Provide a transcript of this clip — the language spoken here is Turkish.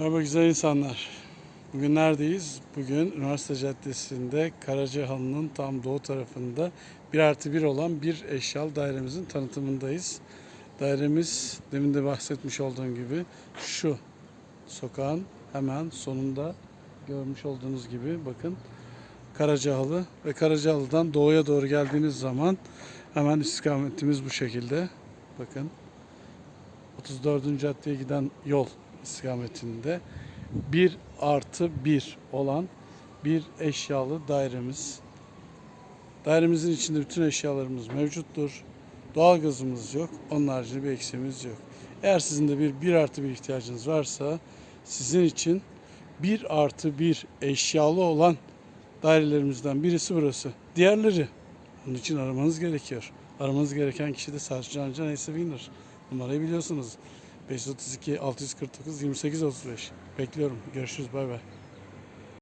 Merhaba güzel insanlar. Bugün neredeyiz? Bugün Üniversite Caddesi'nde Karacahalı'nın tam doğu tarafında 1 artı 1 olan bir eşyalı dairemizin tanıtımındayız. Dairemiz demin de bahsetmiş olduğum gibi şu sokağın hemen sonunda görmüş olduğunuz gibi bakın Karacahalı ve Karacahalı'dan doğuya doğru geldiğiniz zaman hemen istikametimiz bu şekilde. Bakın 34. caddeye giden yol istikametinde 1 artı 1 olan bir eşyalı dairemiz. Dairemizin içinde bütün eşyalarımız mevcuttur. Doğalgazımız yok. Onun haricinde bir eksiğimiz yok. Eğer sizin de bir 1 artı 1 ihtiyacınız varsa sizin için 1 artı 1 eşyalı olan dairelerimizden birisi burası. Diğerleri onun için aramanız gerekiyor. Aramanız gereken kişi de Can Can Ace Winner. Numarayı biliyorsunuz. 532 649 28 35. Bekliyorum. Görüşürüz. Bay bay.